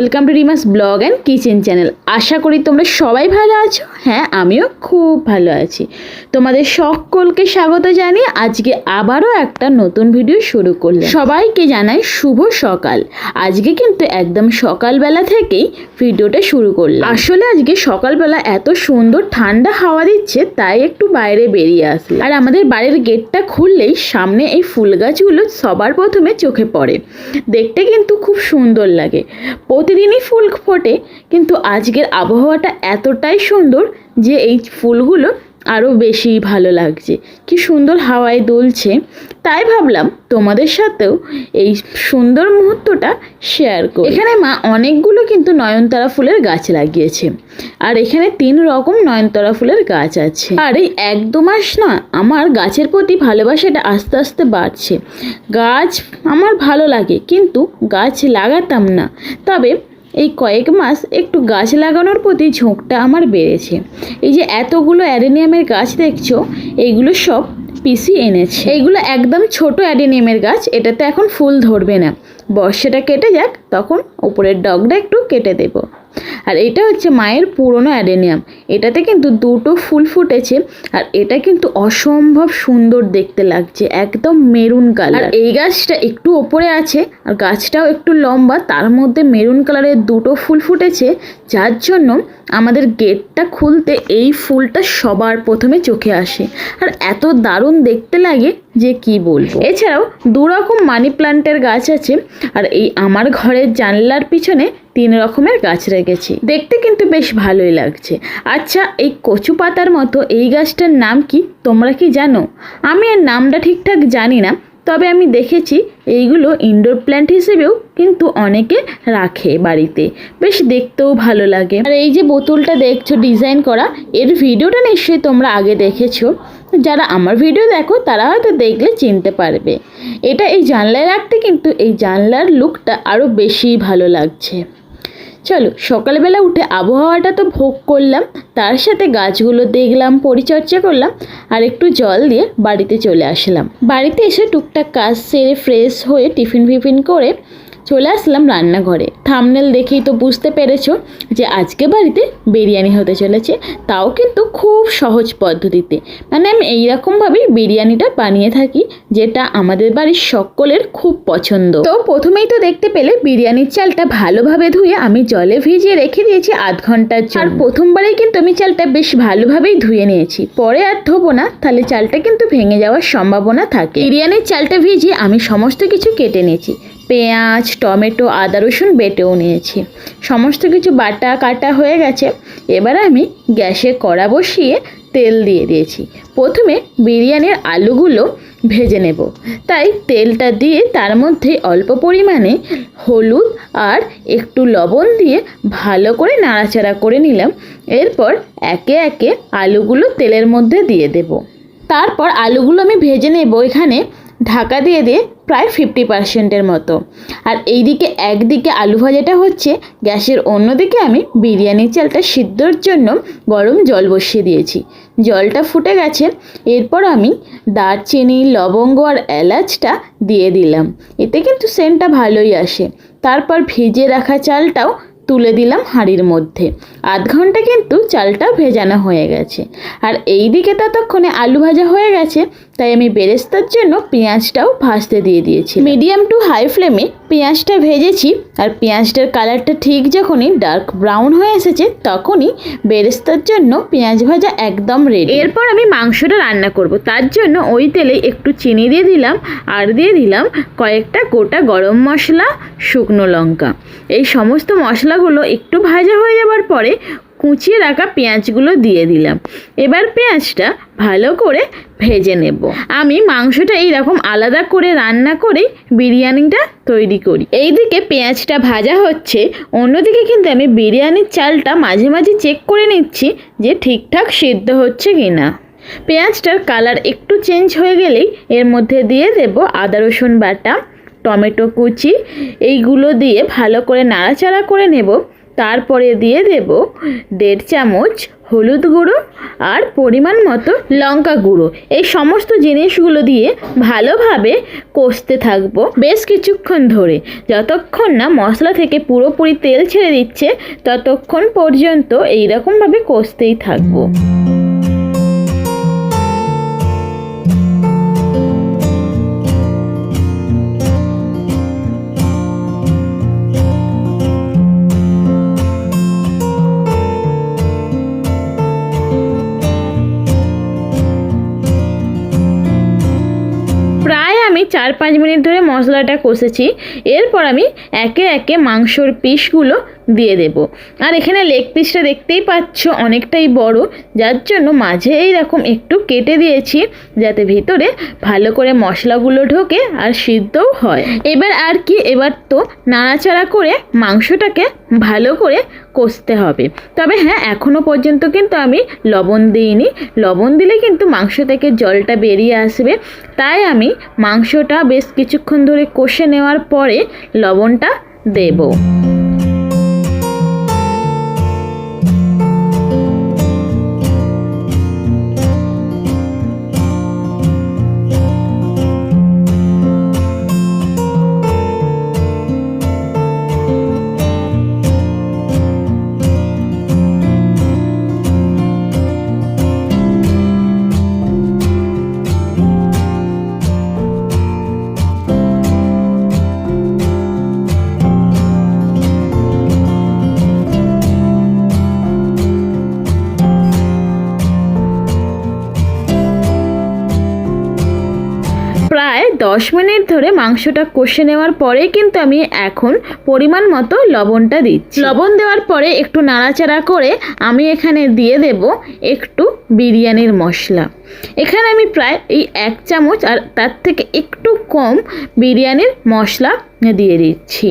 Welcome to Rima's blog and kitchen channel. আশা করি তোমরা সবাই ভালো আছো। হ্যাঁ আমিও খুব ভালো আছি। তোমাদের সকলকে স্বাগত জানিয়ে আজকে আবারও একটা নতুন ভিডিও শুরু করলাম। সবাইকে জানাই শুভ সকাল। আজকে কিন্তু একদম সকালবেলা থেকেই ভিডিওটা শুরু করলাম। আসলে আজকে সকালবেলা এত সুন্দর ঠান্ডা হাওয়া দিচ্ছে, তাই একটু বাইরে বেরিয়ে আসলাম। আর আমাদের বাড়ির গেটটা খুললেই সামনে এই ফুল গাছগুলো সবার প্রথমে চোখে পড়ে। দেখতে কিন্তু খুব সুন্দর লাগে। প্রতিদিনই ফুল ফোটে কিন্তু আজকের আবহাওয়াটা এতটাই সুন্দর যে এই ফুলগুলো আরও বেশি ভালো লাগছে। কি সুন্দর হাওয়ায় দুলছে। তাই ভাবলাম তোমাদের সাথেও এই সুন্দর মুহূর্তটা শেয়ার করি। এখানে মা অনেকগুলো কিন্তু নয়নতারা ফুলের গাছ লাগিয়েছে। আর এখানে তিন রকম নয়নতারা ফুলের গাছ আছে। আর এই এক দু মাস না আমার গাছের প্রতি ভালোবাসাটা আস্তে আস্তে বাড়ছে। গাছ আমার ভালো লাগে, কিন্তু গাছ লাগাতাম না। তবে এই কয়েক মাস একটু গাছ লাগানোর প্রতি ঝোঁকটা আমার বেড়েছে। এই যে এতগুলো অ্যারেনিয়ামের গাছ দেখছ এইগুলো সব পিসি এনেছে। এইগুলো একদম ছোট অ্যাডেনিয়ামের গাছ, এটাতে এখন ফুল ধরবে না। বর্ষাটা কেটে যাক, তখন উপরের ডগটা একটু কেটে দেব। আর এটা হচ্ছে মায়ের পুরনো অ্যাডেনিয়াম। এটাতে কিন্তু দুটো ফুল ফুটেছে আর এটা কিন্তু অসম্ভব সুন্দর দেখতে লাগছে, একদম মেরুন কালার। এই গাছটা একটু ওপরে আছে আর গাছটাও একটু লম্বা, তার মধ্যে মেরুন কালারের দুটো ফুল ফুটেছে, যার জন্য আমাদের গেটটা খুলতে এই ফুলটা সবার প্রথমে চোখে আসে। আর এত দারুণ দেখতে লাগে যে কি বলব? এছাড়াও দু রকম মানি প্লান্টের গাছ আছে, আর এই আমার ঘরের জানলার পিছনে তিন রকমের গাছ রেখেছি। দেখতে কিন্তু বেশ ভালোই লাগছে। আচ্ছা এই কচু পাতার মতো এই গাছটার নাম কি? তোমরা কি জানো? আমি এর নামটা ঠিকঠাক জানি না, তবে আমি দেখেছি এইগুলো ইনডোর প্ল্যান্ট হিসেবেও কিন্তু অনেকে রাখে বাড়িতে। বেশ দেখতেও ভালো লাগে। আর এই যে বোতলটা দেখছ ডিজাইন করা, এর ভিডিওটা নিশ্চয়ই তোমরা আগে দেখেছ। যারা আমার ভিডিও দেখো, তারা হয়তো দেখলে চিনতে পারবে। এটা এই জানলায় রাখতে কিন্তু এই জানলার লুকটা আরও বেশি ভালো লাগছে। চলো, সকালবেলা উঠে আবহাওয়াটা তো ভোগ করলাম, তার সাথে গাছগুলো দেখলাম, পরিচর্যা করলাম, আর একটু জল দিয়ে বাড়িতে চলে আসলাম। বাড়িতে এসে টুকটাক কাজ সেরে ফ্রেশ হয়ে টিফিন ফিফিন করে চলে আসলাম রান্নাঘরে। থামনেল দেখেই তো বুঝতে পেরেছ যে আজকে বাড়িতে বিরিয়ানি হতে চলেছে। তাও কিন্তু খুব সহজ পদ্ধতিতে। মানে আমি এইরকমভাবেই বিরিয়ানিটা বানিয়ে থাকি, যেটা আমাদের বাড়ির সকলের খুব পছন্দ। তো প্রথমেই তো দেখতে পেলে বিরিয়ানির চালটা ভালোভাবে ধুয়ে আমি জলে ভিজিয়ে রেখে দিয়েছি আধ ঘণ্টার জন্য। আর প্রথমবারেই কিন্তু আমি চালটা বেশ ভালোভাবেই ধুয়ে নিয়েছি। পরে আর ধোবো না, তাহলে চালটা কিন্তু ভেঙে যাওয়ার সম্ভাবনা থাকে। বিরিয়ানির চালটা ভিজিয়ে আমি সমস্ত কিছু কেটে নিয়েছি। পেঁয়াজ, টমেটো, আদা, রসুন বেটেও নিয়েছি। সমস্ত কিছু বাটা কাটা হয়ে গেছে। এবার আমি গ্যাসে কড়া বসিয়ে তেল দিয়ে দিয়েছি। প্রথমে বিরিয়ানির আলুগুলো ভেজে নেব। তাই তেলটা দিয়ে তার মধ্যে অল্প পরিমাণে হলুদ আর একটু লবণ দিয়ে ভালো করে নাড়াচাড়া করে নিলাম। এরপর একে একে আলুগুলো তেলের মধ্যে দিয়ে দেব। তারপর আলুগুলো আমি ভেজে নেব এখানে ঢাকা দিয়ে দিয়ে প্রায় ফিফটি পার্সেন্টের মতো। আর এইদিকে একদিকে আলু ভাজাটা হচ্ছে, গ্যাসের অন্যদিকে আমি বিরিয়ানির চালটা সিদ্ধর জন্য গরম জল বসিয়ে দিয়েছি। জলটা ফুটে গেছে, এরপর আমি দারচিনি, লবঙ্গ আর এলাচটা দিয়ে দিলাম। এতে কিন্তু সেন্টটা ভালোই আসে। তারপর ভিজে রাখা চালটাও তুলে দিলাম হাঁড়ির মধ্যে। আধ ঘণ্টা কিন্তু চালটা ভেজানো হয়ে গেছে। আর এই দিকে ততক্ষণে আলু ভাজা হয়ে গেছে, তাই আমি বেরেস্তার জন্য পেঁয়াজটাও ভাজতে দিয়ে দিয়েছি মিডিয়াম টু হাই ফ্লেমে পেঁয়াজটা ভেজেছি, আর পেঁয়াজটার কালারটা ঠিক যখনই ডার্ক ব্রাউন হয়ে এসেছে, তখনই বেরেস্তার জন্য পেঁয়াজ ভাজা একদম রেডি এরপর আমি মাংসটা রান্না করব। তার জন্য ওই তেলে একটু চিনি দিয়ে দিলাম, আর দিয়ে দিলাম কয়েকটা গোটা গরম মশলা, শুকনো লঙ্কা। এই সমস্ত মশলাগুলো একটু ভাজা হয়ে যাওয়ার পরে কুচিয়ে রাখা পেঁয়াজগুলো দিয়ে দিলাম। এবার পেঁয়াজটা ভালো করে ভেজে নেব। আমি মাংসটা এইরকম আলাদা করে রান্না করেই বিরিয়ানিটা তৈরি করি। এইদিকে পেঁয়াজটা ভাজা হচ্ছে, অন্যদিকে কিন্তু আমি বিরিয়ানির চালটা মাঝে মাঝে চেক করে নিচ্ছি যে ঠিকঠাক সিদ্ধ হচ্ছে কি না পেঁয়াজটার কালার একটু চেঞ্জ হয়ে গেলেই এর মধ্যে দিয়ে দেব আদা রসুন বাটা টমেটো কুচি এইগুলো দিয়ে ভালো করে নাড়াচাড়া করে নেব। তারপরে দিয়ে দেব দেড় চামচ হলুদ গুঁড়ো আর পরিমাণ মতো লঙ্কা গুঁড়ো। এই সমস্ত জিনিসগুলো দিয়ে ভালোভাবে কষতে থাকব বেশ কিছুক্ষণ ধরে। যতক্ষণ না মশলা থেকে পুরোপুরি তেল ছেড়ে দিচ্ছে, ততক্ষণ পর্যন্ত এইরকমভাবে কষতেই থাকব। চার পাঁচ মিনিট ধরে মশলাটা কষেছি। এরপর আমি একে একে মাংসর পিসগুলো দিয়ে দেব। আর এখানে লেগ পিসটা দেখতেই পাচ্ছ অনেকটাই বড়, যার জন্য মাঝে এইরকম একটু কেটে দিয়েছি যাতে ভিতরে ভালো করে মশলাগুলো ঢোকে আর সিদ্ধও হয়। এবার আর কি, এবার তো নাড়াচাড়া করে মাংসটাকে ভালো করে কষতে হবে। তবে হ্যাঁ এখনও পর্যন্ত কিন্তু আমি লবণ দিইনি। লবণ দিলে কিন্তু মাংস থেকে জলটা বেরিয়ে আসবে। তাই আমি মাংসটা বেশ কিছুক্ষণ ধরে কষে নেওয়ার পরে লবণটা দেবো। দশ মিনিট ধরে মাংসটা কষে নেওয়ার পরে কিন্তু আমি এখন পরিমাণ মতো লবণটা দিচ্ছি। লবণ দেওয়ার পরে একটু নাড়াচাড়া করে আমি এখানে দিয়ে দেব একটু বিরিয়ানির মশলা। এখানে আমি প্রায় এই এক চামচ আর তার থেকে একটু কম বিরিয়ানির মশলা দিয়ে দিচ্ছি।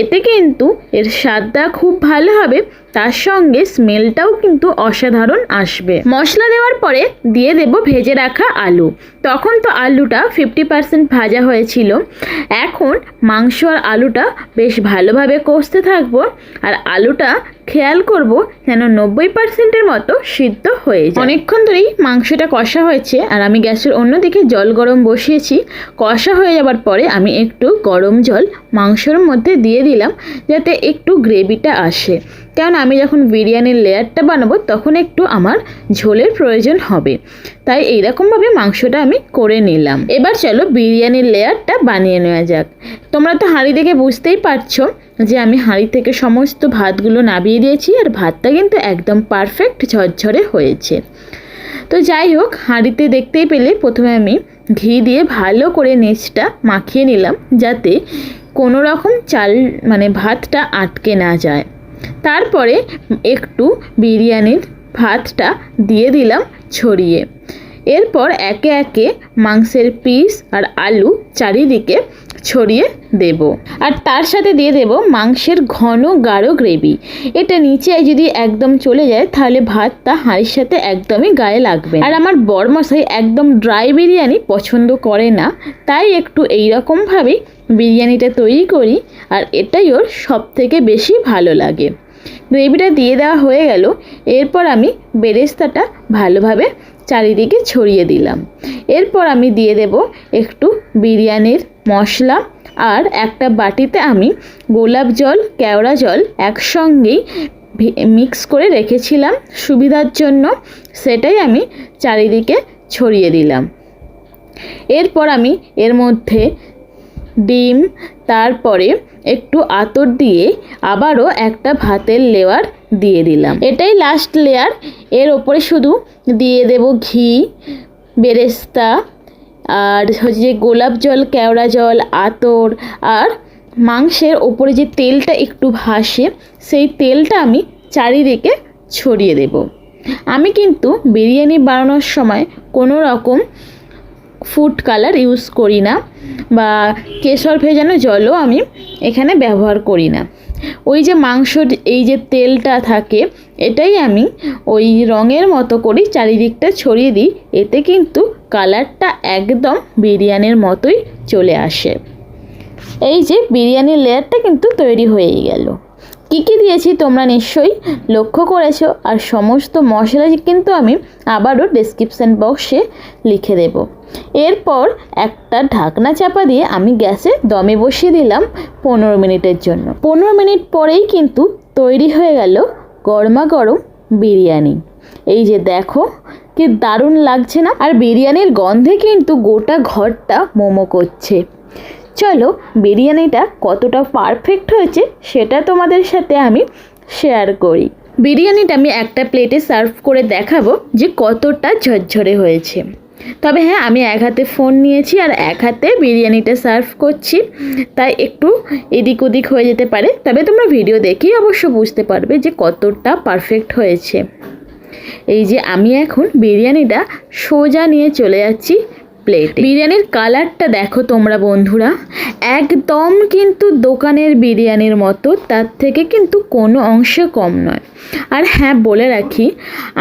এতে কিন্তু এর স্বাদটা খুব ভালো হবে তার সঙ্গে স্মেলটাও কিন্তু অসাধারণ আসবে। মশলা দেওয়ার পরে দিয়ে দেব ভেজে রাখা আলু। তখন তো আলুটা ফিফটি পার্সেন্ট ভাজা হয়েছিল। এখন মাংস আর আলুটা বেশ ভালোভাবে কষতে থাকব আর আলুটা খেয়াল করব যেন নব্বই পার্সেন্টের মতো সিদ্ধ হয়ে যায়। অনেকক্ষণ ধরেই মাংসটা কষা হয়েছে আর আমি গ্যাসের অন্যদিকে জল গরম বসিয়েছি। কষা হয়ে যাবার পরে আমি একটু গরম জল মাংসর মধ্যে দিয়ে দিলাম যাতে একটু গ্রেভিটা আসে। কারণ আমি যখন বিরিয়ানির লেয়ারটা বানাবো, তখন একটু আমার ঝোলের প্রয়োজন হবে। তাই এইরকমভাবে মাংসটা আমি করে নিলাম। এবার চলো বিরিয়ানির লেয়ারটা বানিয়ে নেওয়া যাক। তোমরা তো হাঁড়ি দেখে বুঝতেই পারছ যে আমি হাঁড়ি থেকে সমস্ত ভাতগুলো নাবিয়ে দিয়েছি, আর ভাতটা কিন্তু একদম পারফেক্ট ঝরঝরে হয়েছে। তো যাই হোক, হাঁড়িতে দেখতেই পেলে প্রথমে আমি ঘি দিয়ে ভালো করে নেচটা মাখিয়ে নিলাম, যাতে কোনো রকম চাল মানে ভাতটা আটকে না যায়। তারপরে একটু বিরিয়ানির ভাতটা দিয়ে দিলাম ছড়িয়ে। এরপর একে একে মাংসের পিস আর আলু চারিদিকে ছড়িয়ে দেব। আর তার সাথে দিয়ে দেব মাংসের ঘন গাঢ় গ্রেভি। এটা নিচে যদি একদম চলে যায়, তাহলে ভাতটা হাঁড়ির সাথে একদমই গায়ে লাগবে আর আমার বরমশাই একদম ড্রাই বিরিয়ানি পছন্দ করে না, তাই একটু এইরকমভাবেই বিরিয়ানিটা তৈরি করি আর এটাই ওর সব থেকে বেশি ভালো লাগে। গ্রেভিটা দিয়ে দেওয়া হয়ে গেল। এরপর আমি বেরেস্তাটা ভালোভাবে চারিদিকে ছড়িয়ে দিলাম। এরপর আমি দিয়ে দেব একটু বিরিয়ানির মশলা আর একটা বাটিতে আমি গোলাপ জল, কেওড়া জল একসঙ্গেই মিক্স করে রেখেছিলাম। সুবিধার জন্য সেটাই আমি চারিদিকে ছড়িয়ে দিলাম। এরপর আমি এর মধ্যে ডিম, তারপরে একটু আতর দিয়ে আবারও একটা ভাতের লেয়ার দিয়ে দিলাম। এটাই লাস্ট লেয়ার এর ওপরে শুধু দিয়ে দেব ঘি, বেরেস্তা, আর হচ্ছে যে গোলাপ জল, কেওড়া জল, আতর, আর মাংসের ওপরে যে তেলটা একটু ভাসে, সেই তেলটা আমি চারিদিকে ছড়িয়ে দেব। আমি কিন্তু বিরিয়ানি বানানোর সময় কোনো রকম ফুড কালার ইউজ করি না বা কেশর ভেজানো জলও আমি এখানে ব্যবহার করি না। ওই যে মাংসর এই যে তেলটা থাকে, এটাই আমি ওই রঙের মতো করেই চারিদিকটা ছড়িয়ে দিই। এতে কিন্তু কালারটা একদম বিরিয়ানির মতোই চলে আসে। এই যে বিরিয়ানির লেয়ারটা কিন্তু তৈরি হয়েই গেল। কী কী দিয়েছি তোমরা নিশ্চয়ই লক্ষ্য করেছ, আর সমস্ত মশলা কিন্তু আমি আবারও ডেসক্রিপশান বক্সে লিখে দেব। এরপর একটা ঢাকনা চাপা দিয়ে আমি গ্যাসে দমে বসিয়ে দিলাম পনেরো মিনিটের জন্য। পনেরো মিনিট পরেই কিন্তু তৈরি হয়ে গেল গরমা গরম বিরিয়ানি। এই যে দেখো কি দারুণ লাগছে না? আর বিরিয়ানির গন্ধে কিন্তু গোটা ঘরটা মোমো করছে। চলো, বিরিয়ানিটা কতটা পারফেক্ট হয়েছে সেটা তোমাদের সাথে আমি শেয়ার করি। বিরিয়ানিটা আমি একটা প্লেটে সার্ভ করে দেখাবো যে কতটা ঝরঝরে হয়েছে। তবে হ্যাঁ আমি এক হাতে ফোন নিয়েছি আর এক হাতে বিরিয়ানিটা সার্ভ করছি। তাই একটু এদিক ওদিক হয়ে যেতে পারে। তবে তোমরা ভিডিও দেখেই অবশ্য বুঝতে পারবে যে কতটা পারফেক্ট হয়েছে। এই যে আমি এখন বিরিয়ানিটা সোজা নিয়ে চলে যাচ্ছি প্লেট বিরিয়ানির কালারটা দেখো তোমরা বন্ধুরা। একদম কিন্তু দোকানের বিরিয়ানির মতো, তার থেকে কিন্তু কোনো অংশে কম নয়। আর হ্যাঁ বলে রাখি,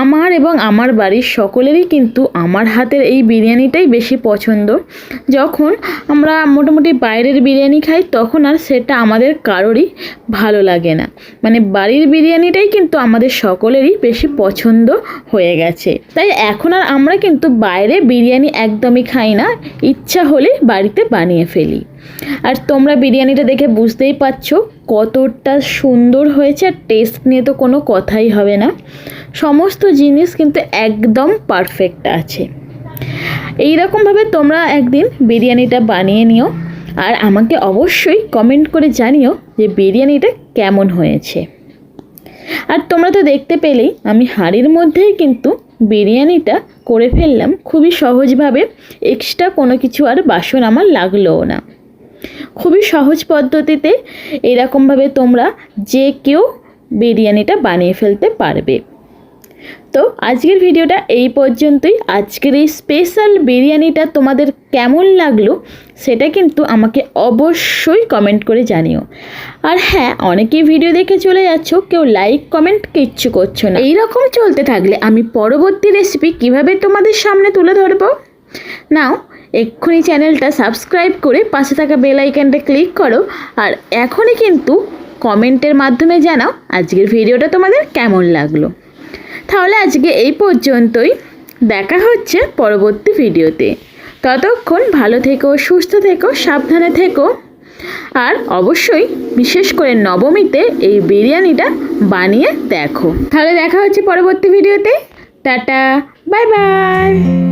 আমার এবং আমার বাড়ির সকলেরই কিন্তু আমার হাতের এই বিরিয়ানিটাই বেশি পছন্দ। যখন আমরা মোটামুটি বাইরের বিরিয়ানি খাই, তখন আর সেটা আমাদের কারোরই ভালো লাগে না। মানে বাড়ির বিরিয়ানিটাই কিন্তু আমাদের সকলেরই বেশি পছন্দ হয়ে গেছে। তাই এখন আর আমরা কিন্তু বাইরে বিরিয়ানি একদমই খাই না, ইচ্ছা হলে বাড়িতে বানিয়ে ফেলি। আর তোমরা বিরিয়ানিটা দেখে বুঝতেই পারছ কতটা সুন্দর হয়েছে, আর টেস্ট নিয়ে তো কোনো কথাই হবে না। সমস্ত জিনিস কিন্তু একদম পারফেক্ট আছে। এই রকমভাবে তোমরা একদিন বিরিয়ানিটা বানিয়ে নিও, আর আমাকে অবশ্যই কমেন্ট করে জানিও যে বিরিয়ানিটা কেমন হয়েছে। আর তোমরা তো দেখতে পেলেই আমি হাঁড়ির মধ্যেই কিন্তু বিরিয়ানিটা করে ফেললাম, খুবই সহজভাবে। এক্সট্রা কোনো কিছু আর বাসন আমার লাগলোও না। খুবই সহজ পদ্ধতিতে এরকমভাবে তোমরা যে কেউ বিরিয়ানিটা বানিয়ে ফেলতে পারবে। তো আজকের ভিডিওটা এই পর্যন্তই। আজকের এই স্পেশাল বিরিয়ানিটা তোমাদের কেমন লাগল সেটা কিন্তু আমাকে অবশ্যই কমেন্ট করে জানিও। আর হ্যাঁ অনেকেই ভিডিও দেখে চলে যাচ্ছ, কেউ লাইক কমেন্ট কিচ্ছু করছ না। এইরকম চলতে থাকলে আমি পরবর্তী রেসিপি কীভাবে তোমাদের সামনে তুলে ধরবো? নাও, এক্ষুনি চ্যানেলটা সাবস্ক্রাইব করে পাশে থাকা বেল আইকনটা ক্লিক করো। আর এখনই কিন্তু কমেন্টের মাধ্যমে জানাও আজকের ভিডিওটা তোমাদের কেমন লাগল। তাহলে আজকে এই পর্যন্তই। দেখা হচ্ছে পরবর্তী ভিডিওতে। ততক্ষণ ভালো থেকো, সুস্থ থেকো, সাবধানে থেকো। আর অবশ্যই বিশেষ করে নবমীতে এই বিরিয়ানিটা বানিয়ে দেখো। তাহলে দেখা হচ্ছে পরবর্তী ভিডিওতে। Tata, bye bye.